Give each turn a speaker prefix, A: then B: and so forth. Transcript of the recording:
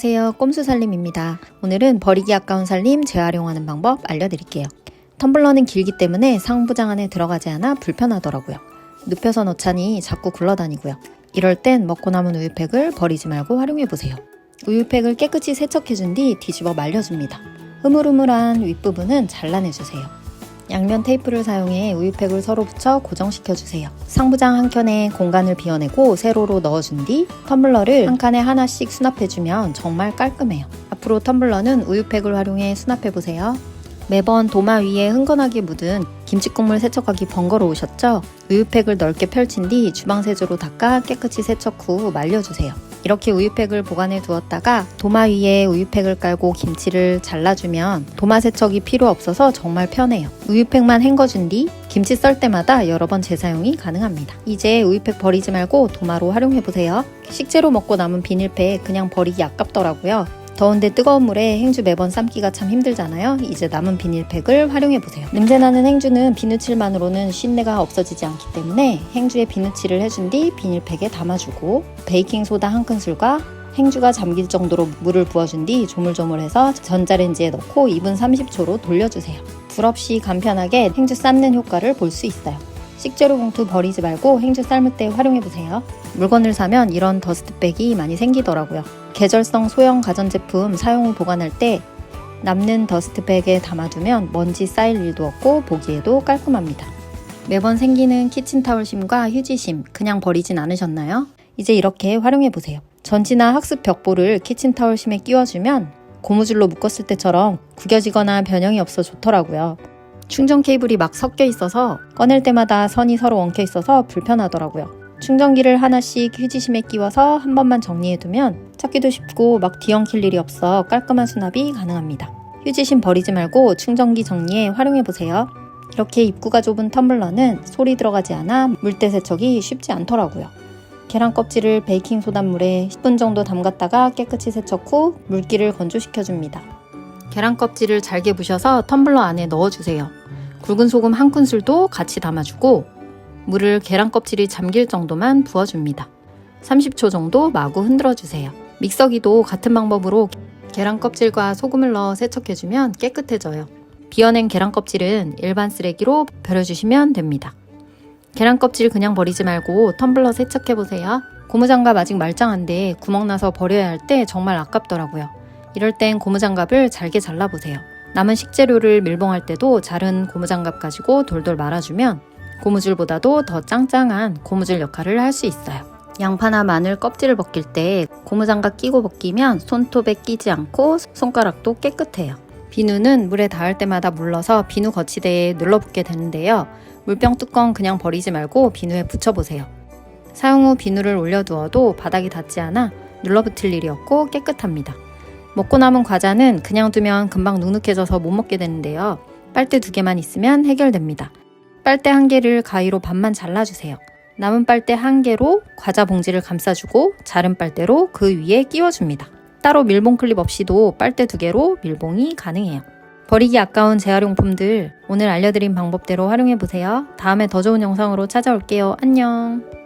A: 안녕하세요. 꼼수살림입니다. 오늘은 버리기 아까운 살림 재활용하는 방법 알려드릴게요. 텀블러는 길기 때문에 상부장 안에 들어가지 않아 불편하더라고요. 눕혀서 넣자니 자꾸 굴러다니고요. 이럴 땐 먹고 남은 우유팩을 버리지 말고 활용해보세요. 우유팩을 깨끗이 세척해준 뒤 뒤집어 말려줍니다. 흐물흐물한 윗부분은 잘라내주세요. 양면 테이프를 사용해 우유팩을 서로 붙여 고정시켜주세요. 상부장 한 켠에 공간을 비워내고 세로로 넣어준 뒤 텀블러를 한 칸에 하나씩 수납해주면 정말 깔끔해요. 앞으로 텀블러는 우유팩을 활용해 수납해보세요. 매번 도마 위에 흥건하게 묻은 김치국물 세척하기 번거로우셨죠? 우유팩을 넓게 펼친 뒤 주방 세제로 닦아 깨끗이 세척 후 말려주세요. 이렇게 우유팩을 보관해 두었다가 도마 위에 우유팩을 깔고 김치를 잘라주면 도마 세척이 필요 없어서 정말 편해요. 우유팩만 헹궈준 뒤 김치 썰 때마다 여러 번 재사용이 가능합니다. 이제 우유팩 버리지 말고 도마로 활용해 보세요. 식재료 먹고 남은 비닐팩 그냥 버리기 아깝더라고요. 더운데 뜨거운 물에 행주 매번 삶기가 참 힘들잖아요. 이제 남은 비닐팩을 활용해 보세요. 냄새나는 행주는 비누칠만으로는 쉰내가 없어지지 않기 때문에 행주에 비누칠을 해준 뒤 비닐팩에 담아주고 베이킹소다 한 큰술과 행주가 잠길 정도로 물을 부어준 뒤 조물조물해서 전자레인지에 넣고 2분 30초로 돌려주세요. 불 없이 간편하게 행주 삶는 효과를 볼 수 있어요. 식재료 봉투 버리지 말고 행주 삶을 때 활용해보세요. 물건을 사면 이런 더스트백이 많이 생기더라고요. 계절성 소형 가전제품 사용 후 보관할 때 남는 더스트백에 담아두면 먼지 쌓일 일도 없고 보기에도 깔끔합니다. 매번 생기는 키친타올심과 휴지심 그냥 버리진 않으셨나요? 이제 이렇게 활용해보세요. 전지나 학습 벽보를 키친타올심에 끼워주면 고무줄로 묶었을 때처럼 구겨지거나 변형이 없어 좋더라고요. 충전 케이블이 막 섞여 있어서 꺼낼 때마다 선이 서로 엉켜 있어서 불편하더라고요. 충전기를 하나씩 휴지심에 끼워서 한 번만 정리해두면 찾기도 쉽고 막 뒤엉킬 일이 없어 깔끔한 수납이 가능합니다. 휴지심 버리지 말고 충전기 정리에 활용해보세요. 이렇게 입구가 좁은 텀블러는 소리 들어가지 않아 물때 세척이 쉽지 않더라고요. 계란 껍질을 베이킹 소단물에 10분 정도 담갔다가 깨끗이 세척 후 물기를 건조시켜줍니다. 계란 껍질을 잘게 부셔서 텀블러 안에 넣어주세요. 굵은 소금 한 큰술도 같이 담아주고 물을 계란 껍질이 잠길 정도만 부어줍니다. 30초 정도 마구 흔들어 주세요. 믹서기도 같은 방법으로 계란 껍질과 소금을 넣어 세척해주면 깨끗해져요. 비워낸 계란 껍질은 일반 쓰레기로 버려주시면 됩니다. 계란 껍질 그냥 버리지 말고 텀블러 세척해보세요. 고무장갑 아직 말짱한데 구멍 나서 버려야 할 때 정말 아깝더라고요. 이럴 땐 고무장갑을 잘게 잘라보세요. 남은 식재료를 밀봉할 때도 자른 고무장갑 가지고 돌돌 말아주면 고무줄보다도 더 짱짱한 고무줄 역할을 할 수 있어요. 양파나 마늘 껍질을 벗길 때 고무장갑 끼고 벗기면 손톱에 끼지 않고 손가락도 깨끗해요. 비누는 물에 닿을 때마다 물러서 비누 거치대에 눌러붙게 되는데요. 물병 뚜껑 그냥 버리지 말고 비누에 붙여보세요. 사용 후 비누를 올려두어도 바닥이 닿지 않아 눌러붙을 일이 없고 깨끗합니다. 먹고 남은 과자는 그냥 두면 금방 눅눅해져서 못 먹게 되는데요. 빨대 두 개만 있으면 해결됩니다. 빨대 한 개를 가위로 반만 잘라주세요. 남은 빨대 한 개로 과자 봉지를 감싸주고 자른 빨대로 그 위에 끼워줍니다. 따로 밀봉 클립 없이도 빨대 두 개로 밀봉이 가능해요. 버리기 아까운 재활용품들 오늘 알려드린 방법대로 활용해보세요. 다음에 더 좋은 영상으로 찾아올게요. 안녕.